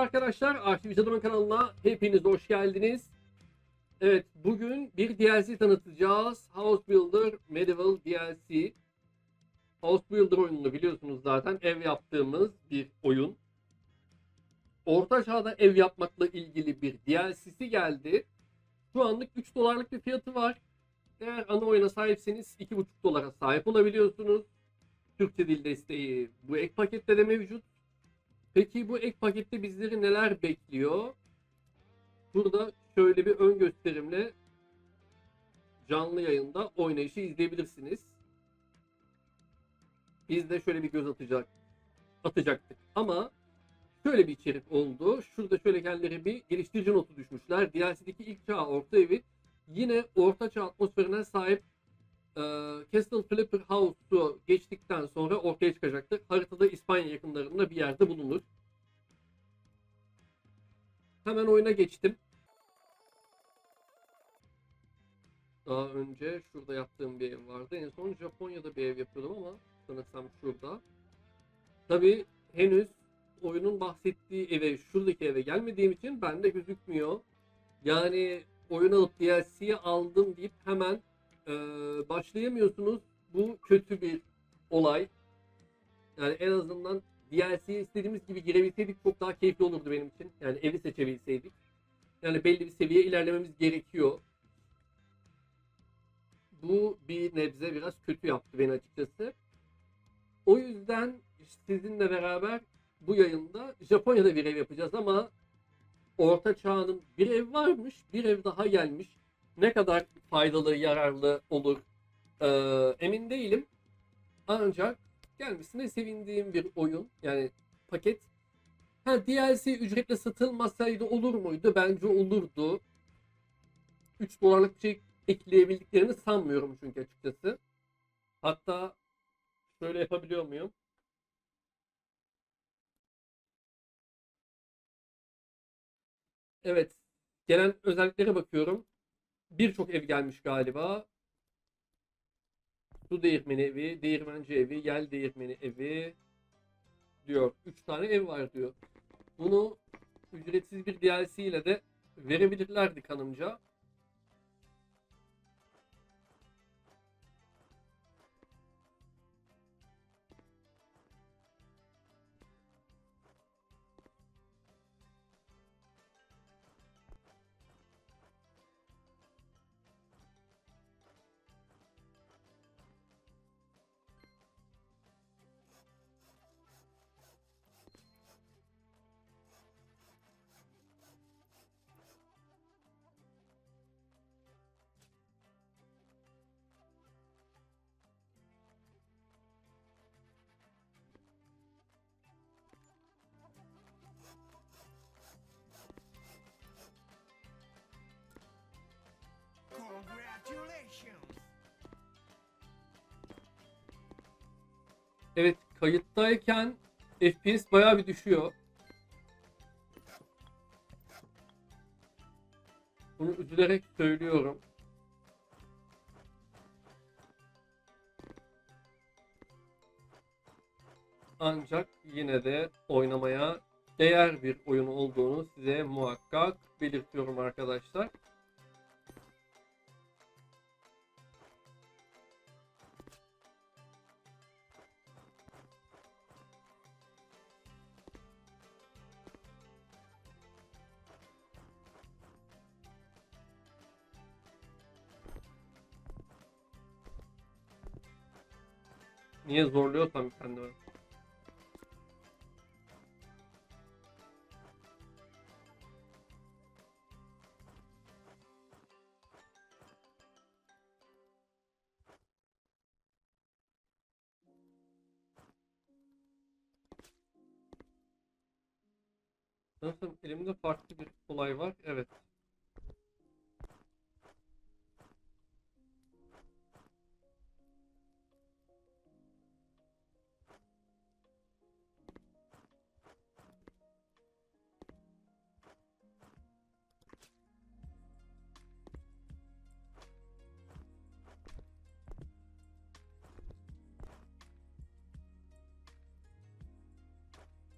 arkadaşlar. Arşiv Adamın kanalına hepiniz hoş geldiniz. Evet, bugün bir DLC tanıtacağız. House Builder Medieval DLC. House Builder oyununu biliyorsunuz zaten. Ev yaptığımız bir oyun. Orta çağda ev yapmakla ilgili bir DLC'si geldi. Şu anlık 3 dolarlık bir fiyatı var. Eğer ana oyuna sahipseniz 2,5 dolara sahip olabiliyorsunuz. Türkçe dil desteği bu ek pakette de mevcut. Peki bu ek pakette bizleri neler bekliyor? Burada şöyle bir ön gösterimle canlı yayında oynayışı izleyebilirsiniz. Biz de şöyle bir göz atacak atacaktık. Ama şöyle bir içerik oldu. Şurada şöyle kendileri bir geliştirici notu düşmüşler. DLC'deki ilk çağ orta evi yine orta çağ atmosferine sahip e, Castle Flipper House'u geçtikten sonra ortaya çıkacaktır. Haritada İspanya yakınlarında bir yerde bulunur. Hemen oyuna geçtim. Daha önce şurada yaptığım bir ev vardı. En son Japonya'da bir ev yapıyordum ama sanırsam şurada. Tabi henüz oyunun bahsettiği eve, şuradaki eve gelmediğim için bende gözükmüyor. Yani oyun alıp DLC'yi aldım deyip hemen e, başlayamıyorsunuz. Bu kötü bir olay. Yani en azından DLC'ye istediğimiz gibi girebilseydik çok daha keyifli olurdu benim için. Yani evi seçebilseydik. Yani belli bir seviye ilerlememiz gerekiyor. Bu bir nebze biraz kötü yaptı beni açıkçası. O yüzden sizinle beraber bu yayında Japonya'da bir ev yapacağız ama Orta Çağ'ın bir ev varmış, bir ev daha gelmiş. Ne kadar faydalı, yararlı olur e, emin değilim. Ancak gelmesine sevindiğim bir oyun. Yani paket. Ha DLC ücretle satılmasaydı olur muydu? Bence olurdu. 3 dolarlık bir şey ekleyebildiklerini sanmıyorum çünkü açıkçası. Hatta şöyle yapabiliyor muyum? Evet. Gelen özelliklere bakıyorum. Birçok ev gelmiş galiba. Su değirmeni evi, değirmenci evi, yel değirmeni evi diyor. 3 tane ev var diyor. Bunu ücretsiz bir DLC ile de verebilirlerdi kanımca. Evet kayıttayken FPS bayağı bir düşüyor. Bunu üzülerek söylüyorum. Ancak yine de oynamaya değer bir oyun olduğunu size muhakkak belirtiyorum arkadaşlar. Niye zorluyorsam kendimi. Nasıl elimde farklı bir olay var? Evet.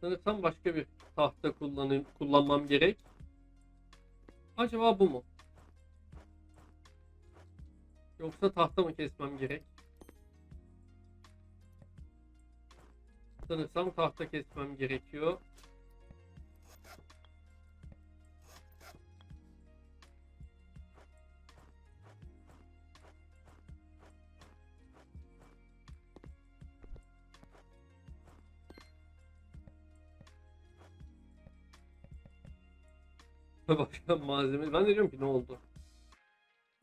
Sanırsam başka bir tahta kullanayım, kullanmam gerek. Acaba bu mu? Yoksa tahta mı kesmem gerek? Sanırsam tahta kesmem gerekiyor. başka malzeme. Ben de diyorum ki ne oldu?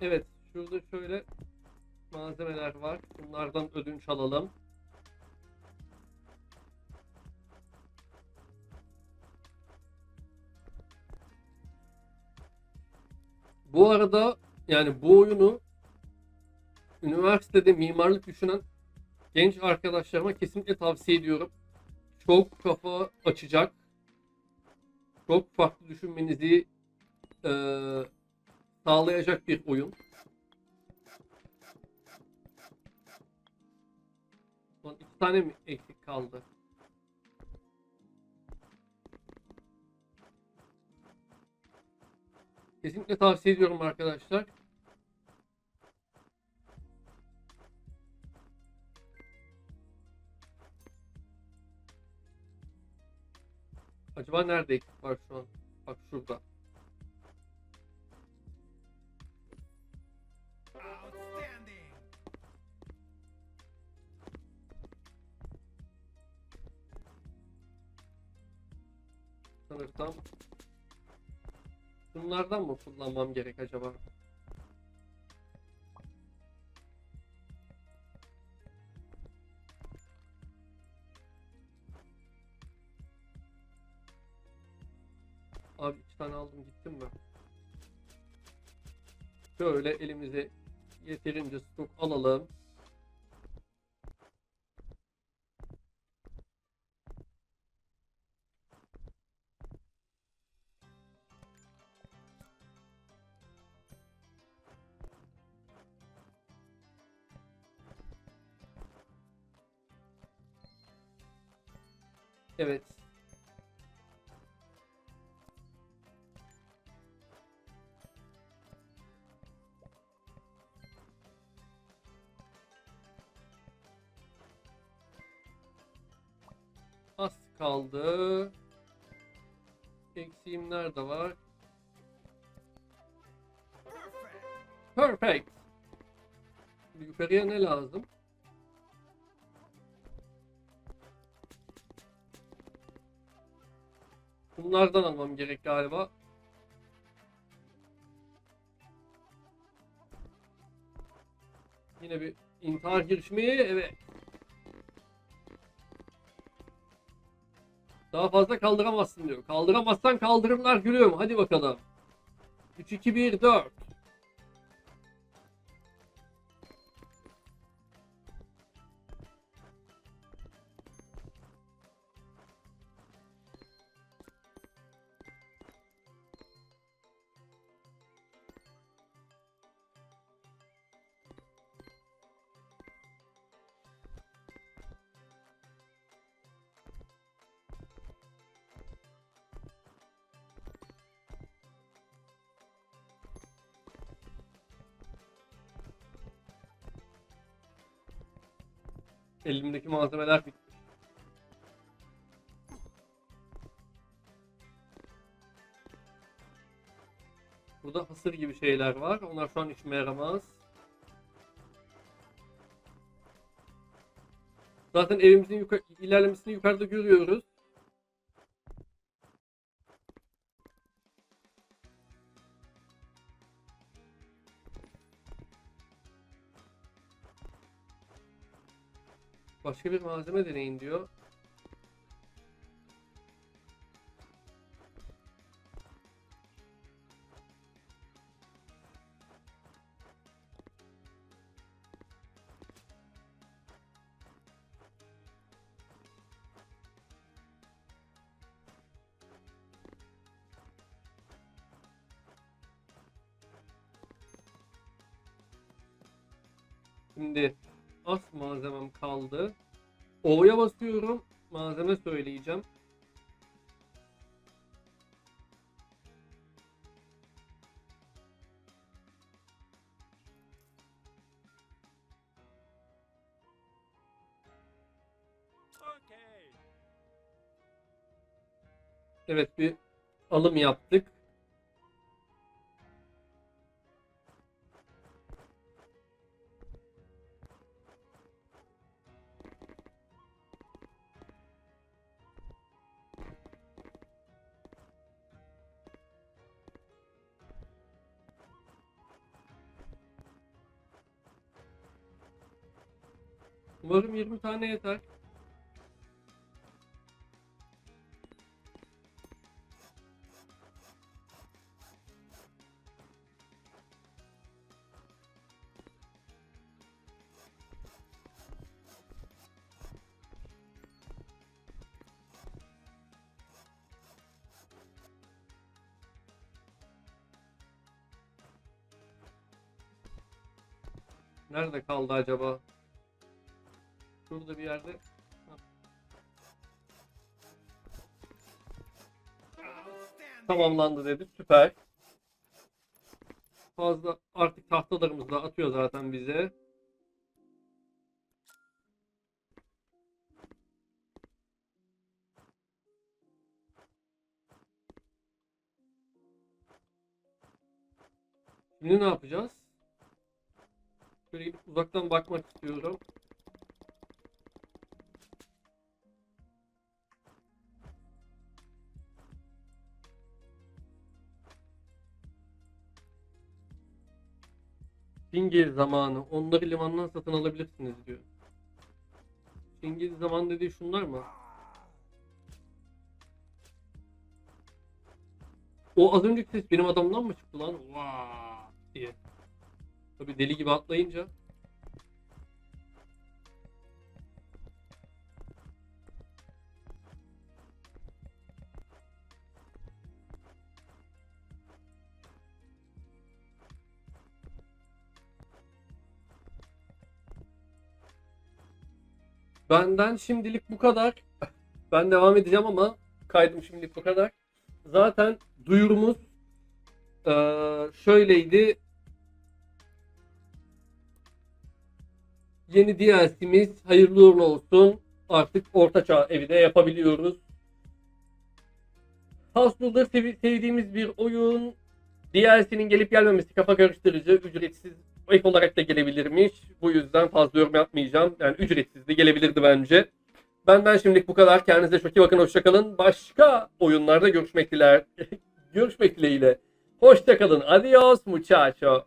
Evet, şurada şöyle malzemeler var. Bunlardan ödünç alalım. Bu arada yani bu oyunu üniversitede mimarlık düşünen genç arkadaşlarıma kesinlikle tavsiye ediyorum. Çok kafa açacak. Çok farklı düşünmenizi eee, sağlayacak bir oyun. Son iki tane mi eksik kaldı? Kesinlikle tavsiye ediyorum arkadaşlar. Acaba nerede eksik var şu an? Bak şurada. Sanırsam bunlardan mı kullanmam gerek acaba? Abi iki tane aldım gittim mi? Şöyle elimize yeterince stok alalım. Evet. Nerede var? Perfect. Şimdi Yukarıya ne lazım? Bunlardan almam gerek galiba. Yine bir intihar girişimi. Evet. Daha fazla kaldıramazsın diyor. Kaldıramazsan kaldırırlar gülüyorum. Hadi bakalım. 3 2 1 4. Elimdeki malzemeler bitti. Burada hasır gibi şeyler var. Onlar şu an işime yaramaz. Zaten evimizin yuka- ilerlemesini yukarıda görüyoruz. Başka bir malzeme deneyin diyor. Şimdi az malzemem kaldı. O'ya basıyorum. Malzeme söyleyeceğim. Evet bir alım yaptık. Umarım 20 tane yeter. Nerede kaldı acaba? Şurada bir yerde. Tamamlandı dedi. Süper. Fazla artık tahtalarımız da atıyor zaten bize. Şimdi ne yapacağız? Şöyle uzaktan bakmak istiyorum. Çingil zamanı. Onları limandan satın alabilirsiniz diyor. Çingil zaman dediği şunlar mı? O az önceki ses benim adamdan mı çıktı lan? Vaa diye. Tabi deli gibi atlayınca. Benden şimdilik bu kadar. Ben devam edeceğim ama kaydım şimdilik bu kadar. Zaten duyurumuz eee, şöyleydi. Yeni DLC'miz hayırlı uğurlu olsun. Artık ortaçağ evi de yapabiliyoruz. Sevi- sevdiğimiz bir oyun. DLC'nin gelip gelmemesi kafa karıştırıcı. Ücretsiz ek olarak da gelebilirmiş. Bu yüzden fazla yorum yapmayacağım. Yani ücretsiz de gelebilirdi bence. Benden şimdilik bu kadar. Kendinize çok iyi bakın. Hoşçakalın. Başka oyunlarda görüşmek diler. görüşmek dileğiyle. Hoşçakalın. Adios muchacho.